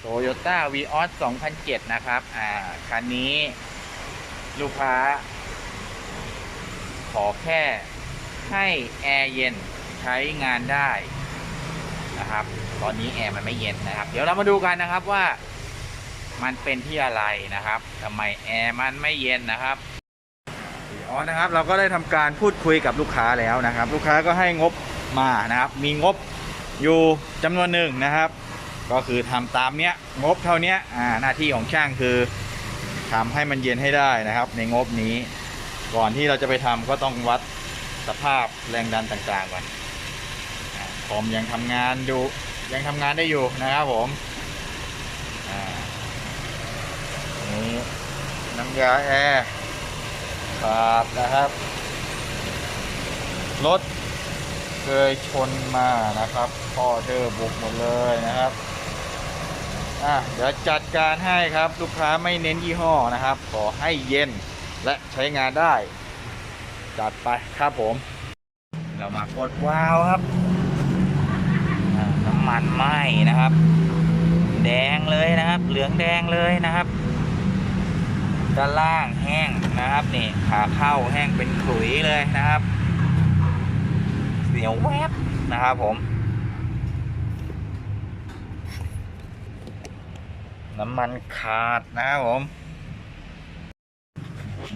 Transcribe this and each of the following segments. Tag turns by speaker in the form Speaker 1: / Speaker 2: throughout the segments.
Speaker 1: โตโยต้าวีออส2007 นะครับ อ่า คันนี้ลูกค้า ขอแค่ให้แอร์เย็นใช้งานได้นะครับ ตอนนี้แอร์มันไม่เย็นนะครับ เดี๋ยวเรามาดูกันนะครับว่ามันเป็นที่อะไรนะครับทำไมแอร์มันไม่เย็นนะครับอ๋อนะครับ เราก็ได้ทำการพูดคุยกับลูกค้าแล้วนะครับ ลูกค้าก็ให้งบมานะครับ มีงบอยู่จำนวนหนึ่งนะครับ ก็คือทำตามเนี้ยงบเท่านี้อ่าหน้าที่ของช่างคือทำให้มันเย็นให้ได้นะครับ ในงบนี้ ก่อนที่เราจะไปทำก็ต้องวัดสภาพแรงดันต่างๆก่อนอ่าคอมยังทำงานดูยังทำงานได้อยู่นะครับผมนี่น้ำยาแอร์ครับนะครับรถเคยชนมานะครับพ่อเธอบุกหมดเลยนะครับ อะเดี๋ยวจัดการให้ครับ ลูกค้าไม่เน้นยี่ห้อนะครับ ขอให้เย็นและใช้งานได้ จัดไปครับผม เรามากดวาล์วครับน้ำมันไหม้นะครับ แดงเลยนะครับ เหลืองแดงเลยนะครับด้านล่างแห้งนะครับนี่ขาเข้าแห้งเป็นขลุยเลยนะครับเสียวแวบนะครับผม น้ำมันขาดนะครับผม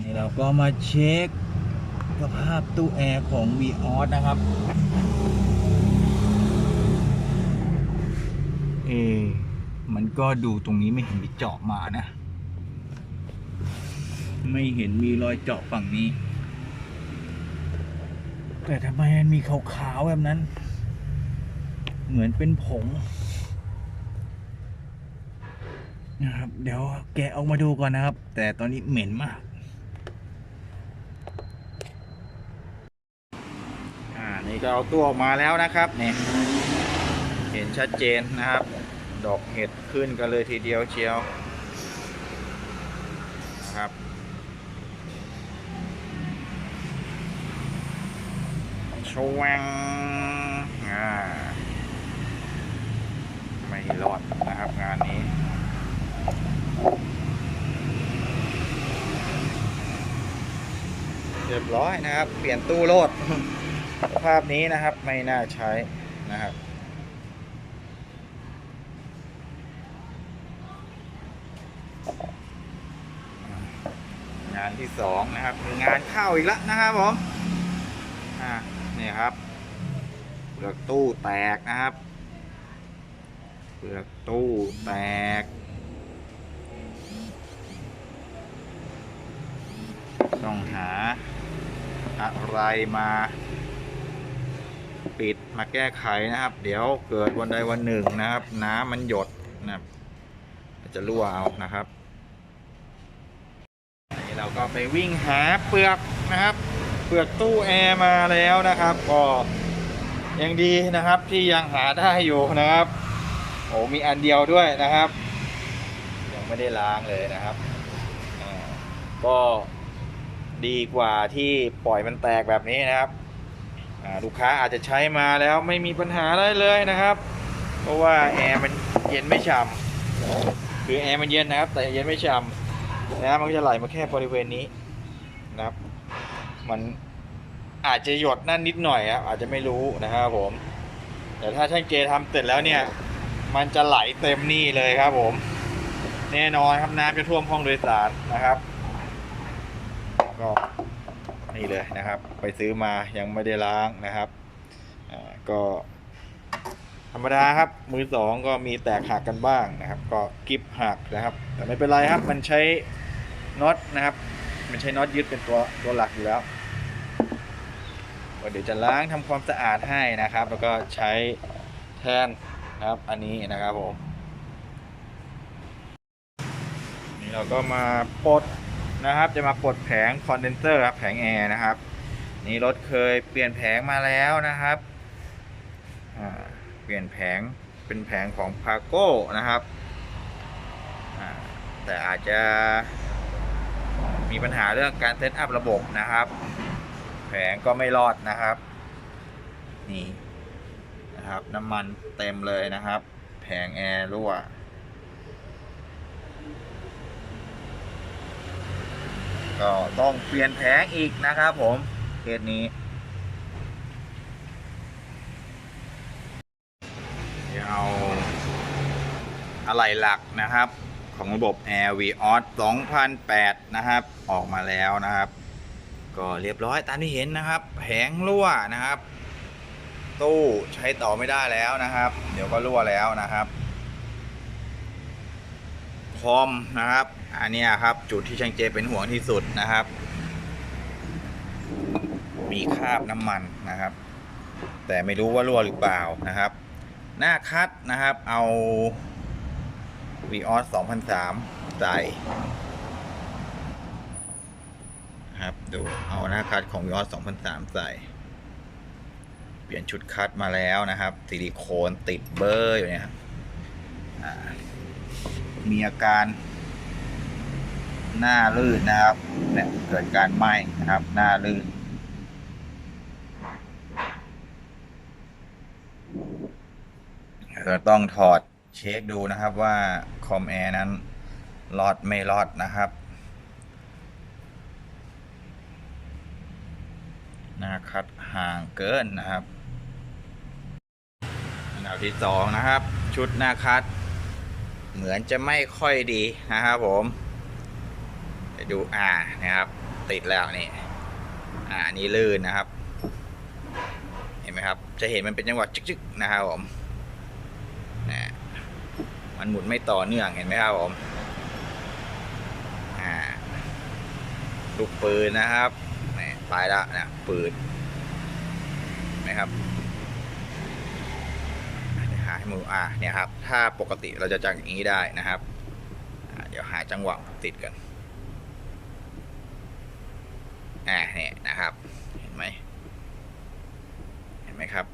Speaker 1: นี่เราก็มาเช็คสภาพตู้แอร์ของ v ีออสนะครับเอมันก็ดูตรงนี้ไม่เห็นมีเจาะมานะ ไม่เห็นมีรอยเจาะฝั่งนี้ แต่ทำไมมันมีขาวๆแบบนั้น เหมือนเป็นผง นะครับ เดี๋ยวแกะออกมาดูก่อนนะครับ แต่ตอนนี้เหม็นมากอ่านี่ก็เอาตัวออกมาแล้วนะครับเนี่ยเห็นชัดเจนนะครับ ดอกเห็ดขึ้นกันเลยทีเดียวเชียวนะครับชวังอ่าไม่รอดนะครับงานนี้ เรียบร้อยนะครับ เปลี่ยนตู้โลดสภาพนี้นะครับไม่น่าใช้นะครับงานที่สองนะครับคืองานเข้าอีกแล้วนะครับผมอ่านี่ครับเปลือกตู้แตกนะครับเปลือกตู้แตกต้องหา อะไรมาปิดมาแก้ไขนะครับ เดี๋ยวเกิดวันใดวันหนึ่งนะครับ น้ำมันหยดนะครับจะรั่วเอานะครับนี่เราก็ไปวิ่งหาเปลือกนะครับ เปลือกตู้แอร์มาแล้วนะครับก็ยังดีนะครับที่ยังหาได้อยู่นะครับโอ้มีอันเดียวด้วยนะครับ ยังไม่ได้ล้างเลยนะครับก็ ดีกว่าที่ปล่อยมันแตกแบบนี้นะครับลูกค้าอาจจะใช้มาแล้วไม่มีปัญหาอะไรเลยนะครับ เพราะว่าแอร์มันเย็นไม่ฉ่ำคือแอร์มันเย็นนะครับ แต่เย็นไม่ฉ่ำน้ำมันก็จะไหลมาแค่บริเวณนี้นะครับ มันอาจจะหยดนั่นนิดหน่อยครับอาจจะไม่รู้นะครับผม แต่ถ้าช่างเจทำเสร็จแล้วเนี่ย มันจะไหลเต็มนี่เลยครับผม แน่นอนครับน้ำจะท่วมห้องโดยสารนะครับ ก็นี่เลยนะครับ ไปซื้อมายังไม่ได้ล้างนะครับก็ธรรมดาครับ มือสองก็มีแตกหักกันบ้างนะครับ ก็กิฟหักนะครับ แต่ไม่เป็นไรครับ มันใช้น็อตนะครับ มันใช้น็อตยึดเป็นตัวตัวหลักอยู่แล้วเดี๋ยวจะล้างทำความสะอาดให้นะครับ แล้วก็ใช้แทนนะครับ อันนี้นะครับผมนี่เราก็มาปลด นะครับ จะมาปลดแผงคอนเดนเซอร์ครับแผงแอร์นะครับ นี่รถเคยเปลี่ยนแผงมาแล้วนะครับเปลี่ยนแผงเป็นแผงของพาโก้นะครับแต่อาจจะมีปัญหาเรื่องการเซตอัพระบบนะครับ แผงก็ไม่รอดนะครับ นี่นะครับน้ำมันเต็มเลยนะครับ แผงแอร์รั่ว ก็ต้องเปลี่ยนแผงอีกนะครับผมเคสนี้ เดี๋ยวเอาอะไหล่หลักนะครับ ของระบบ Air v o s 2008 นะครับ ออกมาแล้วนะครับ ก็เรียบร้อยตามที่เห็นนะครับ แผงรั่วนะครับ ตู้ใช้ต่อไม่ได้แล้วนะครับ เดี๋ยวก็รั่วแล้วนะครับคอมนะครับ อันนี้ครับ จุดที่ช่างเจเป็นห่วงที่สุดนะครับ มีคราบน้ำมันนะครับ แต่ไม่รู้ว่ารั่วหรือเปล่านะครับ หน้าคัดนะครับ เอา v ีออส2003 ใส่ครับดูเอาหน้าคัดของ v ีออส2003 ใส่ เปลี่ยนชุดคัดมาแล้วนะครับซิลิโคนติดเบอร์อยู่เนี่ยครับมีอาการ หน้าลื่นนะครับเนี่ยเกิดการไหม้นะครับ หน้าลื่น เราต้องถอดเช็คดูนะครับว่าคอมแอร์นั้นรอดไม่รอดนะครับหน้าคัดห่างเกินนะครับอันดับที่สองนะครับ ชุดหน้าคัด เหมือนจะไม่ค่อยดีนะครับผม ดูอ่านะครับ ติดแล้วนี่อ่าอันนี้ลื่นนะครับ เห็นไหมครับ จะเห็นมันเป็นจังหวะจึกๆนะครับผมนะมันหมุนไม่ต่อเนื่องเห็นไหมครับผมอ่าลูกปืนนะครับนี่ไปละนะปืนนไหมครับหาให้มืออ่าเนี่ยครับ ถ้าปกติเราจะจังอย่างนี้ได้นะครับ เดี๋ยวหาจังหวะติดกัน อ่าเนี่ยนะครับ เห็นไหมเห็นไหมครับ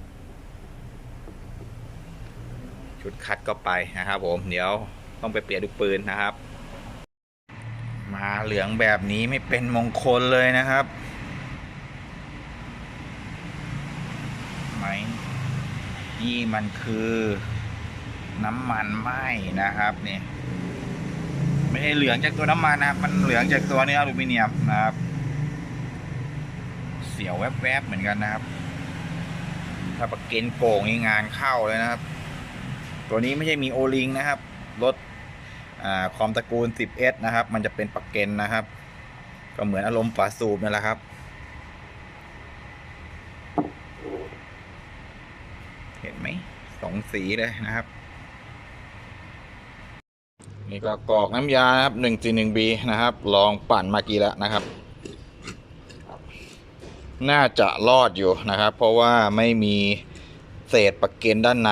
Speaker 1: ชุดคัดก็ไปนะครับ ผม เดี๋ยวต้องไปเปลี่ยนลูกปืนนะครับ มาเหลืองแบบนี้ไม่เป็นมงคลเลยนะครับไหมนี่มันคือน้ำมันไหมนะครับนี่ไม่ใช่เหลืองจากตัวน้ำมันนะครับ มันเหลืองจากตัวเนื้ออลูมิเนียมนะครับ สียวแวบๆเหมือนกันนะครับ ถ้าประเกนโป่งนี่งานเข้าเลยนะครับ ตัวนี้ไม่ใช่มีโอลิงนะครับ รถอ่าคอมตระกูล 10S นะครับ มันจะเป็นปักเกนนะครับ ก็เหมือนอารมณ์ฝาสูบนั่นแหละครับ เห็นไหมสองสีเลยนะครับ นี่ก็กรอกน้ำยานะครับ 141B นะครับ ลองปั่นมากี่แล้วนะครับ น่าจะรอดอยู่นะครับ เพราะว่าไม่มีเศษปักเกนด้านใน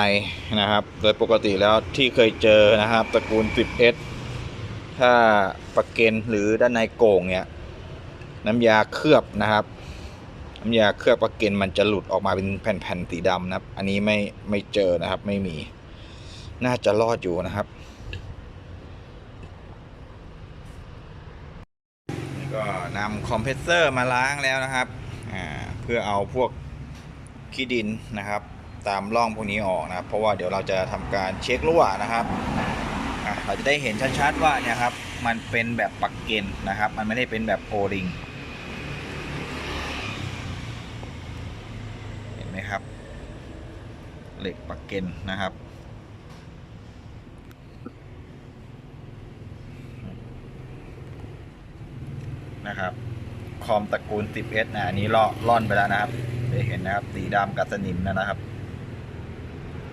Speaker 1: นะครับ โดยปกติแล้วที่เคยเจอนะครับตระกูล 10S ถ้าปักเกนหรือด้านในโก่งเนี่ยน้ำยาเคลือบนะครับ น้ำยาเคลือบปักเกนมันจะหลุดออกมาเป็นแผ่นๆสีดำนะครับ อันนี้ไม่ไม่เจอนะครับไม่มี น่าจะรอดอยู่นะครับก็นำคอมเพรสเซอร์มาล้างแล้วนะครับ พื่อเอาพวกขี้ดินนะครับ ตามร่องพวกนี้ออกนะครับ เพราะว่าเดี๋ยวเราจะทำการเช็ครั่วนะครับเราจะได้เห็นชัดๆว่าเนี่ยครับมันเป็นแบบปักเกนนะครับ มันไม่ได้เป็นแบบโอริงเห็นไหมครับ เหล็กปักเกนนะครับนะครับ คอมตระกูล 10S นะอันนี้ล่อล่อนไปแล้วนะครับได้เห็นนะครับสีดำกับสนิมนะครับ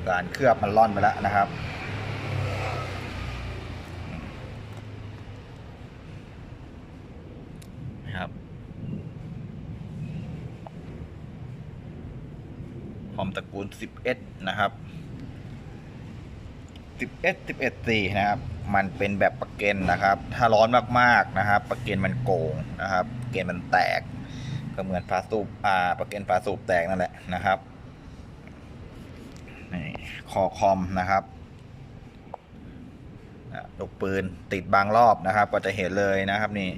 Speaker 1: สารเคลือบมันล่อนไปแล้วนะครับนะครับคอมตระกูล 10S นะครับ11 11 4นะครับ มันเป็นแบบปะเก็นนะครับ ถ้าร้อนมากๆนะครับปะเก็นมันโกงนะครับ กนมันแตก ก็เหมือนฝาสูบอ่าปะเกนฝาสูบแตกนั่นแหละนะครับนี่คอคอมนะครับอะลูกปืนติดบางรอบนะครับ ก็จะเห็นเลยนะครับนี่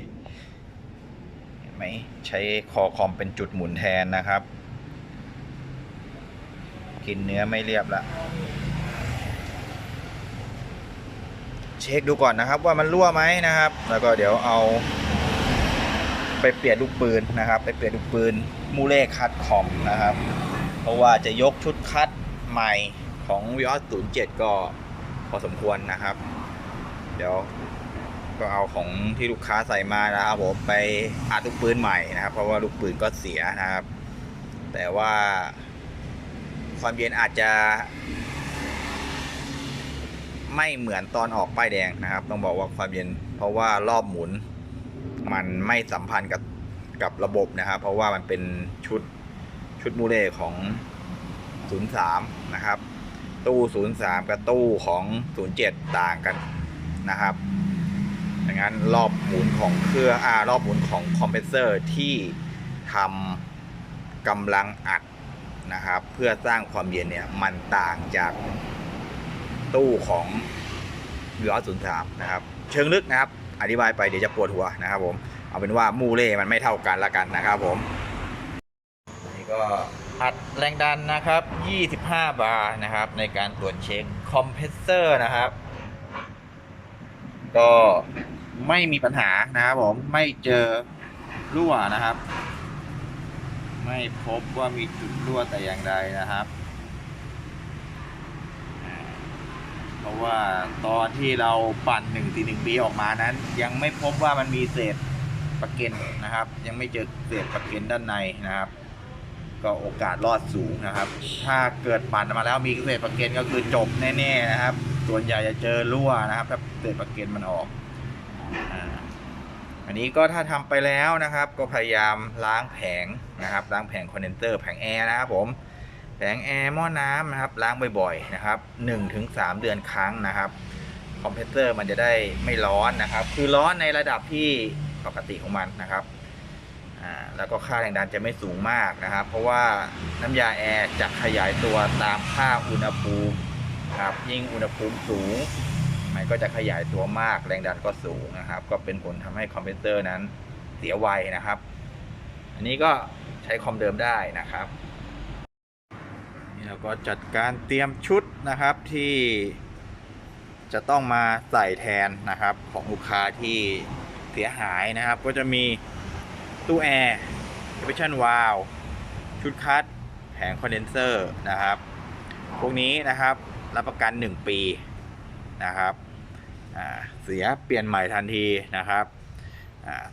Speaker 1: เห็นไหมใช้คอคอมเป็นจุดหมุนแทนนะครับ กินเนื้อไม่เรียบละเช็คดูก่อนนะครับว่ามันรั่วไหมนะครับ แล้วก็เดี๋ยวเอา
Speaker 2: ไปเปลี่ยนลูกปืนนะครับ ไปเปลี่ยนลูกปืนมูเล่คัดคอมนะครับ เพราะว่าจะยกชุดคัดใหม่ของวิออส07ก็พอสมควรนะครับ เดี๋ยวก็เอาของที่ลูกค้าใส่มานะครับผมไปอัดลูกปืนใหม่นะครับ เพราะว่าลูกปืนก็เสียนะครับ แต่ว่าความเย็นอาจจะ ไม่เหมือนตอนออกป้ายแดงนะครับ ต้องบอกว่าความเย็นเพราะว่ารอบหมุน มันไม่สัมพันธ์กับกับระบบนะครับ เพราะว่ามันเป็นชุดชุดมูเล่ของ 03 นะครับ ตู้ 03 กับตู้ของ 07 ต่างกันนะครับดังนั้นรอบหมุนของเครื่องอารอบหมุนของคอมเพรสเซอร์ที่ทำกำลังอัดนะครับ เพื่อสร้างความเย็นเนี่ยมันต่างจากตู้ของวิออส03นะครับ เชิงลึกนะครับ อธิบายไปเดี๋ยวจะปวดหัวนะครับผมเอาเป็นว่ามูเล่มันไม่เท่ากันละกันนะครับผมนี่ก็อัดแรงดันนะครับ 25 บาร์นะครับ ในการตรวจเช็คคอมเพรสเซอร์นะครับ ก็ไม่มีปัญหานะครับผมไม่เจอรั่วนะครับ ไม่พบว่ามีจุดรั่วแต่อย่างใดนะครับอ่าเพ ราะว่าตอนที่เราปั่น1 4 1 b ออกมานั้น ยังไม่พบว่ามันมีเศษปะเก็นนะครับ ยังไม่เจอเศษปะเก็นด้านในนะครับ ก็โอกาสรอดสูงนะครับ ถ้าเกิดปั่นมาแล้วมีเศษปะเก็นก็คือจบแน่ๆนะครับ ส่วนใหญ่จะเจอรั่วนะครับถ้าเศษปะเก็นมันออกอันนี้ก็ถ้าทำไปแล้วนะครับ ก็พยายามล้างแผงนะครับ ล้างแผงคอนเดนเซอร์แผงแอร์นะครับผม แผงแอร์หม้อน้ำนะครับล้างบ่อยๆนะครับ1-3 เดือนครั้งนะครับคอมเพรสเซอร์มันจะได้ไม่ร้อนนะครับ คือร้อนในระดับที่ปกติของมันนะครับแล้วก็ค่าแรงดันจะไม่สูงมากนะครับ เพราะว่าน้ำยาแอร์จะขยายตัวตามค่าอุณหภูมิครับยิ่งอุณหภูมิสูง มันก็จะขยายตัวมากแรงดันก็สูงนะครับ ก็เป็นผลทำให้คอมเพรสเซอร์นั้นเสียไวนะครับ อันนี้ก็ใช้คอมเดิมได้นะครับ นี่เราก็จัดการเตรียมชุดนะครับที่จะต้องมาใส่แทนนะครับของลูกค้าที่เสียหายนะครับ ก็จะมีตู้แอร์เ p ชั่นวาลชุดคัดแผงคอนเดนเซอร์นะครับ พวกนี้นะครับรับประกัน 1 ปีนะครับเสียเปลี่ยนใหม่ทันทีนะครับ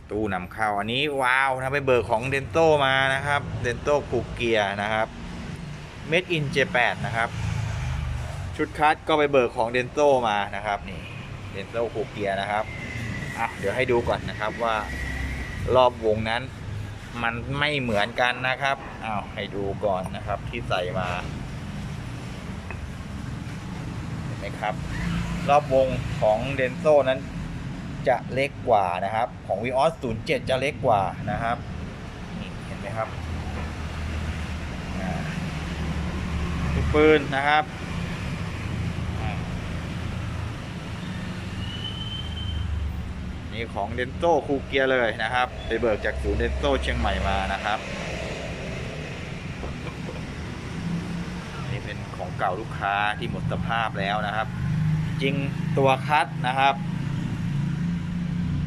Speaker 2: ตู้นำเข้าอันนี้วาลนะไปเบิกของเดนโตมานะครับเดนโตคูเกียนะครับ Made in Japan นะครับ ชุดคัดก็ไปเบิกของเดนโตมานะครับนี่เดนโตคูเกียนะครับอะเดี๋ยวให้ดูก่อนนะครับว่ารอบวงนั้นมันไม่เหมือนกันนะครับอ้าวให้ดูก่อนนะครับที่ใส่มาเห็นไหมครับ รอบวงของเดนโซนั้นจะเล็กกว่านะครับ ของ v ีออส07 จะเล็กกว่านะครับนี่เห็นไหมครับอ่า ปืนนะครับนี่ของเดนโซคูเกียเลยนะครับ ไปเบิกจากศูนย์เดนโซเชียงใหม่มานะครับนนี่เป็นของเก่าลูกค้าที่หมดสภาพแล้วนะครับ จริงตัวคัดนะครับ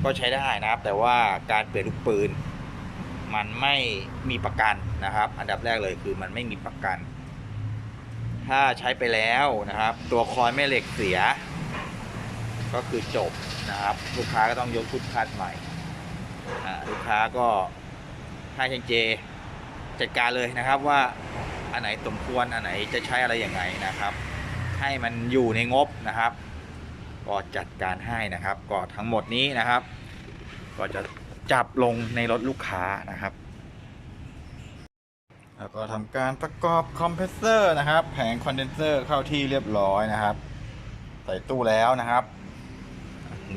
Speaker 2: ก็ใช้ได้นะครับ แต่ว่าการเปลี่ยนลูกปืน มันไม่มีประกันนะครับ อันดับแรกเลยคือมันไม่มีประกัน ถ้าใช้ไปแล้วนะครับ ตัวคอยแม่เหล็กเสีย ก็คือจบนะครับ ลูกค้าก็ต้องยกชุดคัดใหม่ลูกค้าก็ให้เชงเจจัดการเลยนะครับว่าอันไหนสมควรอันไหนจะใช้อะไรอย่างไงนะครับ ให้มันอยู่ในงบนะครับ ก็จัดการให้นะครับ ก็ทั้งหมดนี้นะครับ ก็จะจับลงในรถลูกค้านะครับ แล้วก็ทำการประกอบคอมเพรสเซอร์นะครับ แผงคอนเดนเซอร์เข้าที่เรียบร้อยนะครับ ใส่ตู้แล้วนะครับ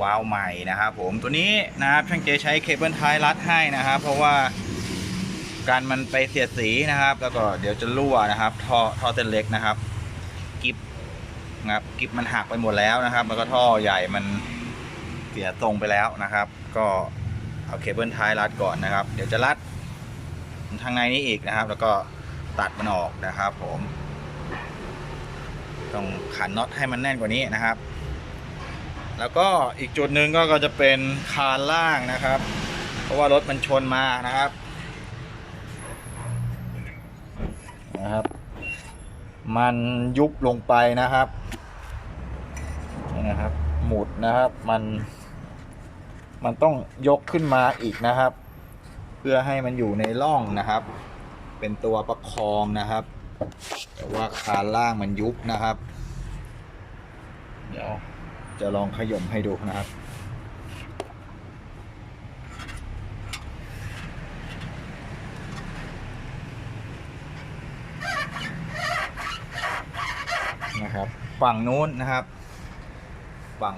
Speaker 2: วาล์วใหม่นะครับผมตัวนี้นะครับช่างเจใช้เคเบิลไทยรัดให้นะครับ เพราะว่าการมันไปเสียดสีนะครับ แล้วก็เดี๋ยวจะรั่วนะครับท่อท่อเส้นเล็กนะครับกิฟนะครับกิฟมันหักไปหมดแล้วนะครับ แล้วก็ท่อใหญ่มันเสียตรงไปแล้วนะครับ ก็เอาเคเบิลไทยรัดก่อนนะครับ เดี๋ยวจะรัด ทางในนี้อีกนะครับ แล้วก็ตัดมันออกนะครับผม ต้องขันน็อตให้มันแน่นกว่านี้นะครับ แล้วก็อีกจุดหนึ่งก็จะเป็นคานล่างนะครับ เพราะว่ารถมันชนมานะครับนะครับ มันยุบลงไปนะครับนี่นะครับ หมุดนะครับมัน มันต้องยกขึ้นมาอีกนะครับ เพื่อให้มันอยู่ในร่องนะครับ เป็นตัวประคองนะครับ แต่ว่าคานล่างมันยุบนะครับ เดี๋ยวจะลองขย่มให้ดูนะครับนะครับ ฝั่งนู้นนะครับ ฝั่ง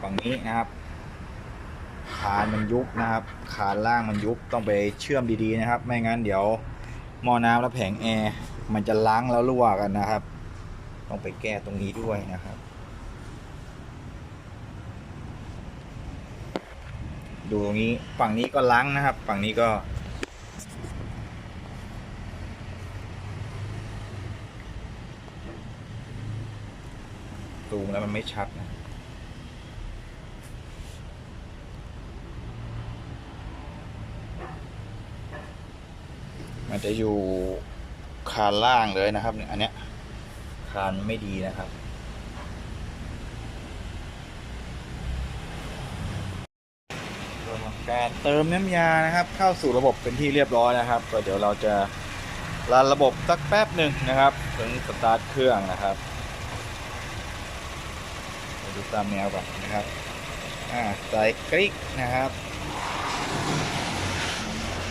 Speaker 2: ฝั่งนี้นะครับคานมันยุบนะครับ คานล่างมันยุบต้องไปเชื่อมดีๆนะครับ ไม่งั้นเดี๋ยวหม้อน้ำและแผงแอร์มันจะล้างแล้วรั่วกันนะครับ ต้องไปแก้ตรงนี้ด้วยนะครับ ดูตรงนี้ฝั่งนี้ก็ล้างนะครับ ฝั่งนี้ก็ซูมแล้วมันไม่ชัดนะ มันจะอยู่คานล่างเลยนะครับเนี่ยอันเนี้ยคานไม่ดีนะครับ การเติมน้ำยานะครับ เข้าสู่ระบบเป็นที่เรียบร้อยนะครับ ก็เดี๋ยวเราจะรันระบบสักแป๊บหนึ่งนะครับ ถึงสตาร์ทเครื่องนะครับเราดูตามแนวก่อนนะครับอ่าใส่คลิกนะครับ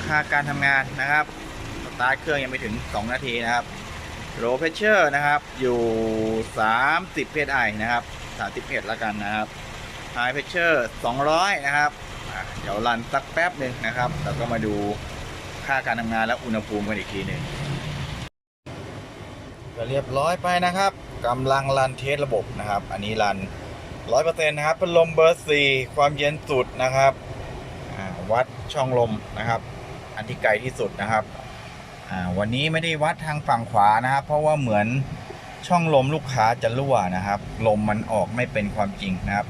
Speaker 2: ค่าการทำงานนะครับส ตาร์ทเครื่องยังไม่ถึง 2 นาทีนะครับโรเพเชอร์นะครับ อยู่ 30 psi นะครับ 30เพจแล้วกันนะครับ High Pressure 200 นะครับ เดี๋ยวรันสักแป๊บหนึ่งนะครับ แล้วก็มาดูค่าการทำงานและอุณหภูมิกันอีกทีหนึ่งก็เรียบร้อยไปนะครับกำลังรันเทสระบบนะครับ อันนี้รัน 100%นะครับพัดลมเบอร์ 4 ความเย็นสุดนะครับวัดช่องลมนะครับ อันที่ไกลที่สุดนะครับ วันนี้ไม่ได้วัดทางฝั่งขวานะครับ เพราะว่าเหมือนช่องลมลูกค้าจะรั่วนะครับ ลมมันออกไม่เป็นความจริงนะครับ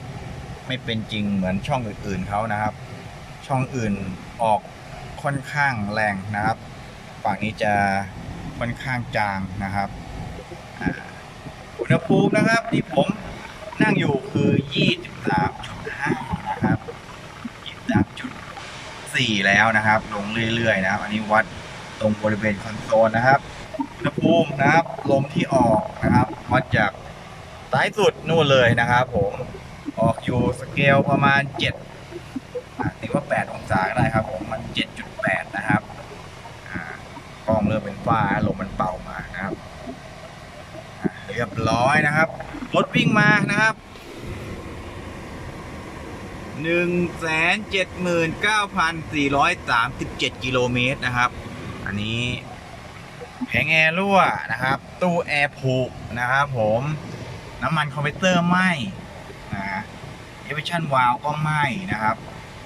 Speaker 2: ไม่เป็นจริงเหมือนช่องอื่นๆเขานะครับ ช่องอื่นออกค่อนข้างแรงนะครับ ฝั่งนี้จะค่อนข้างจางนะครับอุณหภูมินะครับที่ผมนั่งอยู่คือ 23.5 นะครับ 23.4 แล้วนะครับ ลงเรื่อยๆนะครับ อันนี้วัด รงบริเวณคอนโซลนะครับอุณหภูมินะครับลมที่ออกนะครับวัดจากซ้ายสุดนู่นเลยนะครับผมออกอยู่สเกลประมาณ7อะตีว่า 8 องศาก็ได้ครับผมมัน 7.8 นะครับอ่ากล้องเริ่มเป็นฝ้าลมมันเป่ามานะครับเรียบร้อยนะครับรถวิ่งมานะครับ179,437กิโลเมตรนะครับ อันนี้แผงแอร์รั่วนะครับ ตู้แอร์ผูกนะครับผมน้ำมันคอมพรสเตอร์ไหม้นะเอฟเฟชั่นวาลก็ไหม้นะครับ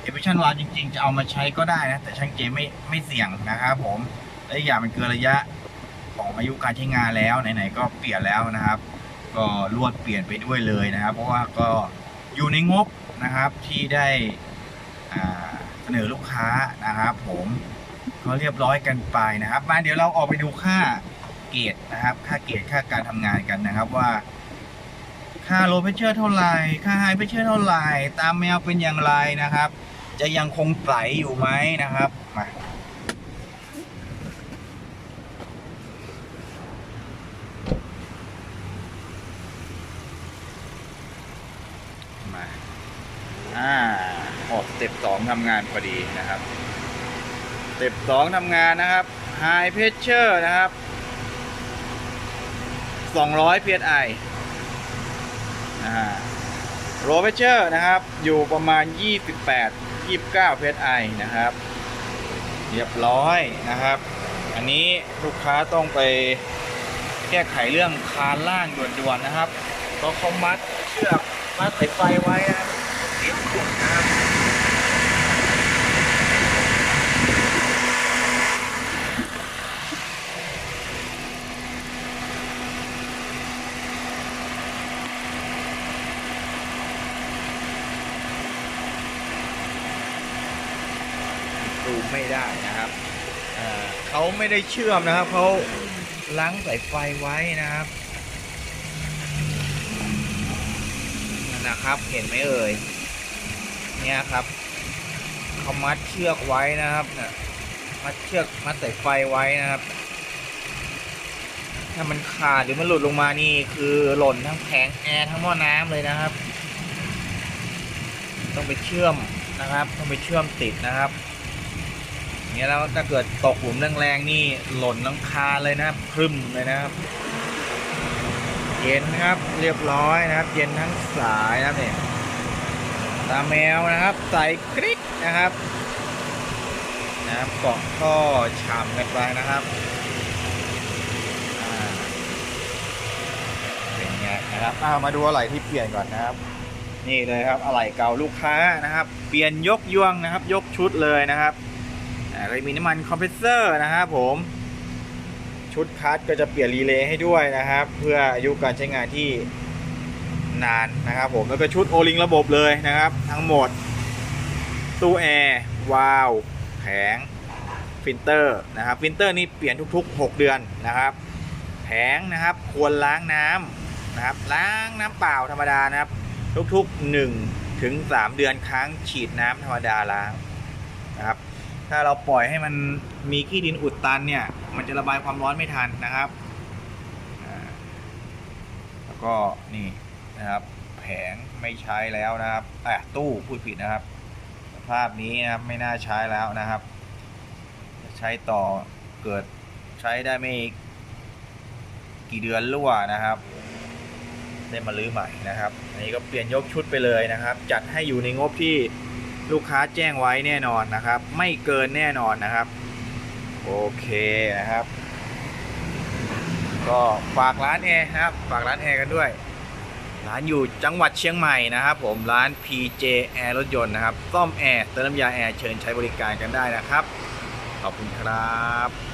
Speaker 2: เอฟเฟชั่นวาลจริง ๆ จะเอามาใช้ก็ได้นะ แต่ช่างเจไม่ไม่เสี่ยงนะครับผมและอีกอย่างมันเกินระยะของอายุการใช้งานแล้วไหนๆก็เปลี่ยนแล้วนะครับ ก็รวดเปลี่ยนไปด้วยเลยนะครับ เพราะว่าก็อยู่ในงบนะครับที่ได้เสนอลูกค้านะครับผม ก็เรียบร้อยกันไปนะครับ มาเดี๋ยวเราออกไปดูค่าเกรดนะครับ ค่าเกรดค่าการทำงานกันนะครับว่า ค่าโลเพเชอร์เท่าไหร่ค่าไฮเพเชอร์เท่าไหร่ตามแมวเป็นอย่างไรนะครับ จะยังคงใสอยู่ไหมนะครับมาอ่าออกสเต็ปสองทำงานพอดีนะครับ เต็ปสองทำงานนะครับ High Pressure นะครับ 200 psi อ่าโรเ p เชอร์นะครับ อยู่ประมาณ 28 29 psi นะครับ เรียบร้อยนะครับ อันนี้ลูกค้าต้องไปแก้ไขเรื่องคานล่างด่วนๆนะครับเพราะเขามัดเชือกมัดสายไฟไว้นะติดอยู่นะครับ ไม่ได้นะครับอ่าเขา ไม่ได้เชื่อมนะครับเขาล้างสายไฟไว้นะครับนนนะครับ เห็นไหมเอ่ยเนี่ยครับเขามัดเชือกไว้นะครับนี่ยมัดเชือกมัดสายไฟไว้นะครับ ถ้ามันขาดหรือมันหลุดลงมานี่คือหล่นทั้งแผงแอร์ทั้งหม้อน้ำเลยนะครับ ต้องไปเชื่อมนะครับ ต้องไปเชื่อมติดนะครับ อย่างเงี้ยแล้วถ้าเกิดตกหลุมแรงๆนี่หล่นลังคาเลยนะครับพรึมเลยนะครับ เย็นนะครับเรียบร้อยนะครับ เย็นทั้งสายนะครับเนี่ยตาแมวนะครับใส่กริ๊กนะครับนะครับเกาะท่อฉ่ำกันไปนะครับอ่าเป็นไงนะครับามาดูอะไรที่เปลี่ยนก่อนนะครับ นี่เลยครับอะไหล่เก่าลูกค้านะครับ เปลี่ยนยกยวงนะครับ ยกชุดเลยนะครับ ก็จะมีน้ำมันคอมเพรสเซอร์นะครับผม ชุดคัสก็จะเปลี่ยนรีเลย์ให้ด้วยนะครับ เพื่ออายุการใช้งานที่นานนะครับผมแล้วก็ชุดโอลิงระบบเลยนะครับ ทั้งหมด ตู้แอร์วาล์วแผงฟิลเตอร์นะครับฟิลเตอร์นี่เปลี่ยนทุกๆ 6 เดือนนะครับ แผงนะครับควรล้างน้ำนะครับล้างน้ำเปล่าธรรมดานะครับ ทุกๆ1ถึง3เดือนครั้งฉีดน้ำธรรมดาล้างนะครับ ถ้าเราปล่อยให้มันมีขี้ดินอุดตันเนี่ย มันจะระบายความร้อนไม่ทันนะครับแล้วก็นี่นะครับ แผงไม่ใช้แล้วนะครับอะตู้พูดผิดนะครับ สภาพนี้นะครับไม่น่าใช้แล้วนะครับ ใช้ต่อเกิดใช้ได้ไม่กี่เดือนรั่วนะครับได้มาลื้อใหม่นะครับ อันนี้ก็เปลี่ยนยกชุดไปเลยนะครับ จัดให้อยู่ในงบที่ ลูกค้าแจ้งไว้แน่นอนนะครับ ไม่เกินแน่นอนนะครับ โอเคนะครับ ก็ฝากร้านแอร์นะครับ ฝากร้านแอร์กันด้วยร้านอยู่จังหวัดเชียงใหม่นะครับ ผมร้าน PJ Air รถยนต์นะครับซ่อมแอร์เติมน้ำยาแอร์เชิญใช้บริการกันได้นะครับ ขอบคุณครับ